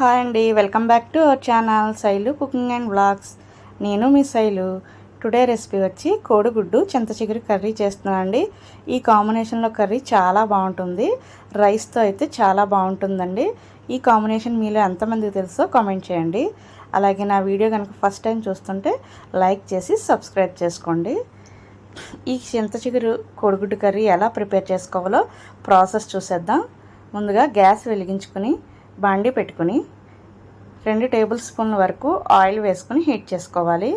Hi అండి. Welcome back to our channel Shailu cooking and blogs నేను మీ Shailu. Today recipe వచ్చి కోడిగుడ్డు చింత చిగురు కర్రీ చేస్తున్నానండి. ఈ కాంబినేషన్లో కర్రీ చాలా బాగుంటుంది. రైస్తో అయితే చాలా బాగుంటుందండి. ఈ కాంబినేషన్ మీలో ఎంతమందికి తెలుసో కామెంట్ చేయండి. అలాగే నా వీడియో కనుక ఫస్ట్ టైం చూస్తుంటే లైక్ చేసి సబ్స్క్రైబ్ చేసుకోండి. ఈ చింత చిగురు కోడిగుడ్డు కర్రీ ఎలా ప్రిపేర్ చేసుకోవాలో ప్రాసెస్ చూసేద్దాం. ముందుగా గ్యాస్ వెలిగించుకుని బాండి పెట్టుకుని రెండు టేబుల్ స్పూన్ల వరకు ఆయిల్ వేసుకుని హీట్ చేసుకోవాలి.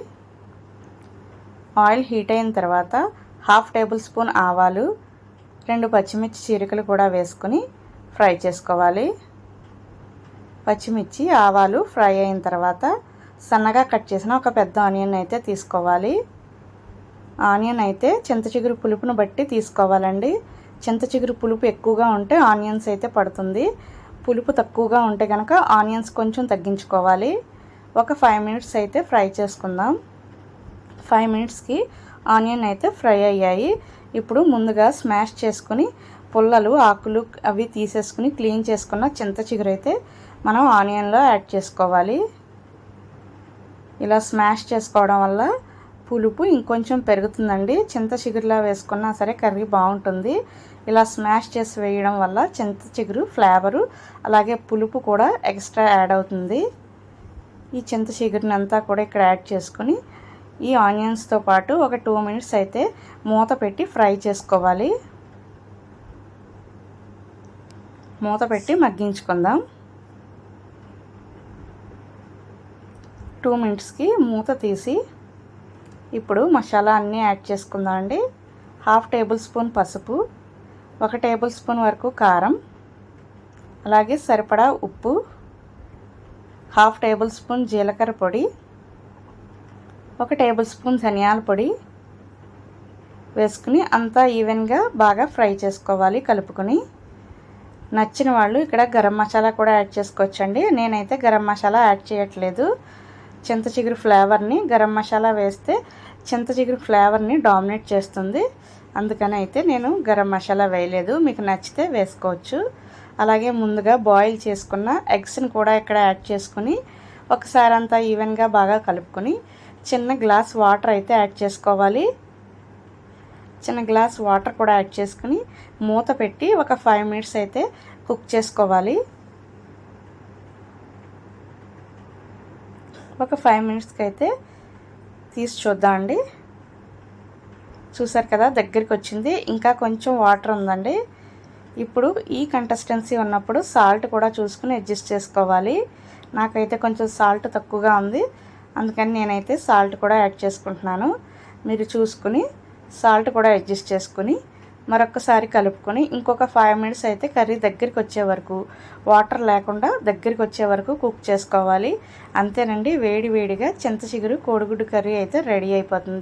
ఆయిల్ హీట్ అయిన తర్వాత హాఫ్ టేబుల్ స్పూన్ ఆవాలు రెండు పచ్చిమిర్చి చీరికలు కూడా వేసుకుని ఫ్రై చేసుకోవాలి. పచ్చిమిర్చి ఆవాలు ఫ్రై అయిన తర్వాత సన్నగా కట్ చేసిన ఒక పెద్ద ఆనియన్ అయితే తీసుకోవాలి. ఆనియన్ అయితే చింత చిగురు పులుపును బట్టి తీసుకోవాలండి. చింత చిగురు పులుపు ఎక్కువగా ఉంటే ఆనియన్స్ అయితే పడుతుంది. పులుపు తక్కువగా ఉంటే కనుక ఆనియన్స్ కొంచెం తగ్గించుకోవాలి. ఒక ఫైవ్ మినిట్స్ అయితే ఫ్రై చేసుకుందాం. ఫైవ్ మినిట్స్కి ఆనియన్ అయితే ఫ్రై అయ్యాయి. ఇప్పుడు ముందుగా స్మాష్ చేసుకుని పుల్లలు ఆకులు అవి తీసేసుకుని క్లీన్ చేసుకున్న చింత చిగురు అయితే మనం ఆనియన్లో యాడ్ చేసుకోవాలి. ఇలా స్మాష్ చేసుకోవడం వల్ల పులుపు ఇంకొంచెం పెరుగుతుందండి. చింత చిగురులా వేసుకున్నా సరే కర్రీ బాగుంటుంది. ఇలా స్మాష్ చేసి వేయడం వల్ల చింత చిగురు ఫ్లేవరు అలాగే పులుపు కూడా ఎక్స్ట్రా యాడ్ అవుతుంది. ఈ చింత చిగురిని అంతా కూడా ఇక్కడ యాడ్ చేసుకుని ఈ ఆనియన్స్తో పాటు ఒక టూ మినిట్స్ అయితే మూత పెట్టి ఫ్రై చేసుకోవాలి. మూత పెట్టి మగ్గించుకుందాం. టూ మినిట్స్కి మూత తీసి ఇప్పుడు మసాలా అన్నీ యాడ్ చేసుకుందాం అండి. హాఫ్ టేబుల్ స్పూన్ పసుపు ఒక టేబుల్ స్పూన్ వరకు కారం అలాగే సరిపడా ఉప్పు హాఫ్ టేబుల్ స్పూన్ జీలకర్ర పొడి ఒక టేబుల్ స్పూన్ ధనియాల పొడి వేసుకుని అంతా ఈవెన్గా బాగా ఫ్రై చేసుకోవాలి కలుపుకొని. నచ్చిన వాళ్ళు ఇక్కడ గరం మసాలా కూడా యాడ్ చేసుకోవచ్చండి. నేనైతే గరం మసాలా యాడ్ చేయట్లేదు. చింత చిగురు ఫ్లేవర్ని గరం మసాలా వేస్తే చింత చిగురు ఫ్లేవర్ని డామినేట్ చేస్తుంది. అందుకని అయితే నేను గరం మసాలా వేయలేదు. మీకు నచ్చితే వేసుకోవచ్చు. అలాగే ముందుగా బాయిల్ చేసుకున్న ఎగ్స్ని కూడా ఇక్కడ యాడ్ చేసుకుని ఒకసారి అంతా ఈవెన్గా బాగా కలుపుకొని చిన్న గ్లాస్ వాటర్ అయితే యాడ్ చేసుకోవాలి. చిన్న గ్లాస్ వాటర్ కూడా యాడ్ చేసుకుని మూత పెట్టి ఒక ఫైవ్ మినిట్స్ అయితే కుక్ చేసుకోవాలి. ఒక ఫైవ్ మినిట్స్కి అయితే తీసి చూద్దామండి. చూసారు కదా దగ్గరికి వచ్చింది. ఇంకా కొంచెం వాటర్ ఉందండి. ఇప్పుడు ఈ కంటెస్టెన్సీ ఉన్నప్పుడు సాల్ట్ కూడా చూసుకుని అడ్జస్ట్ చేసుకోవాలి. నాకైతే కొంచెం సాల్ట్ తక్కువగా ఉంది. అందుకని నేనైతే సాల్ట్ కూడా యాడ్ చేసుకుంటున్నాను. మీరు చూసుకుని సాల్ట్ కూడా అడ్జస్ట్ చేసుకుని మరొకసారి కలుపుకొని ఇంకొక ఫైవ్ మినిట్స్ అయితే కర్రీ దగ్గరికి వచ్చే వరకు వాటర్ లేకుండా దగ్గరికి వచ్చే వరకు కుక్ చేసుకోవాలి. అంతేనండి వేడి వేడిగా చింత చిగురు కోడిగుడ్డు కర్రీ అయితే రెడీ అయిపోతుంది.